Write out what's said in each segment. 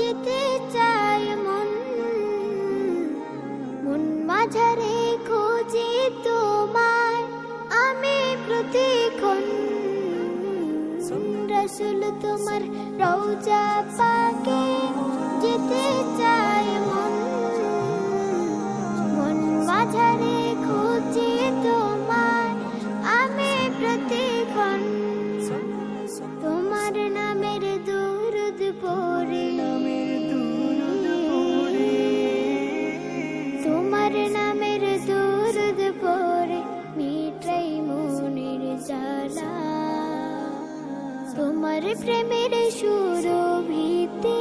যেতে চায় মন। মন মাঝারে খোঁজে তোমার আমি প্রতিক্ষণ। রসুল, তোমার রৌজা পাকে যেতে চায় মন। মন মাঝারে প্রেমের সুরভিতে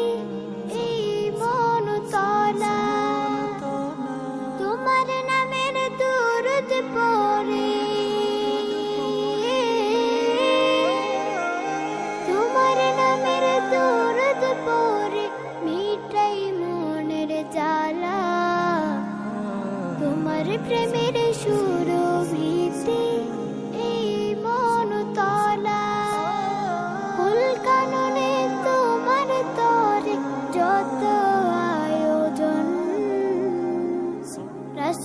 এই মন তলা তোমার নামের দুরুদ পড়ে তোমার নামের দুরুদ পড়ে মিটাই মনের জ্বালা। তোমার প্রেমের সুরভিতে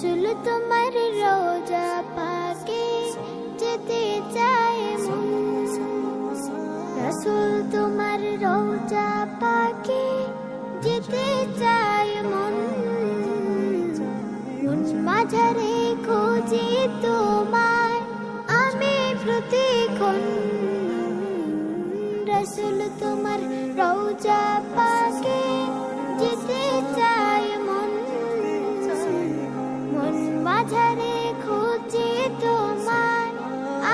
রাসুল তোমার রোজা পাকে, যেতে মন। রাসুল তোমার রোজা পাকে, যেতে চায় মন। মন মাঝারে খোঁজে তোমার আমি প্রতিক্ষণ। রসুল তোমার রোজা পাকে মাঝারে খুঁজে তোমার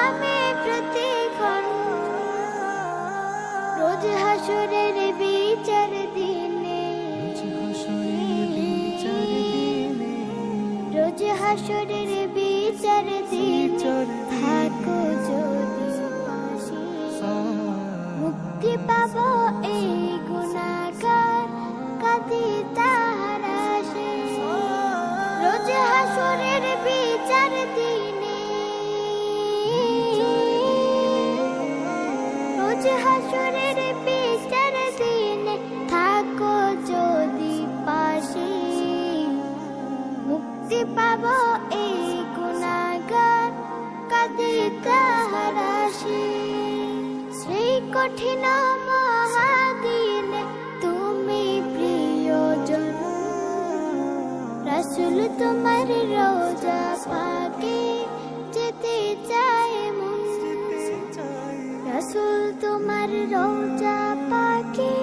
আমি প্রতিক্ষণ রোজ হাসরের বিচার দিনে। রোজ হাসরের বিচার দিনে। থাকো যদি মুক্তি পাবো এই রোজ হাসরের বিচার দিনে থাকো যদি পাশে। মুক্তি পাবো এই গুণাগার, কাঁদি আসে। সেই কঠিন মহাদিনে তুমি প্রিয়জন। রাসুল তোমার রোজা পাকে যেতে চায় তোমার রোজা পাকে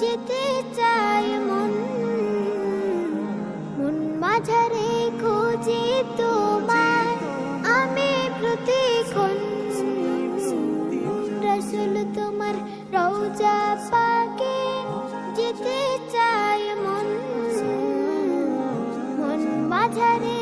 যেতে চায় মন। মন মাঝারে খোঁজে তোমার, আমি প্রতিক্ষণ। রসুল তোমার রোজা পাকে যেতে চায় মন। মন মাঝারে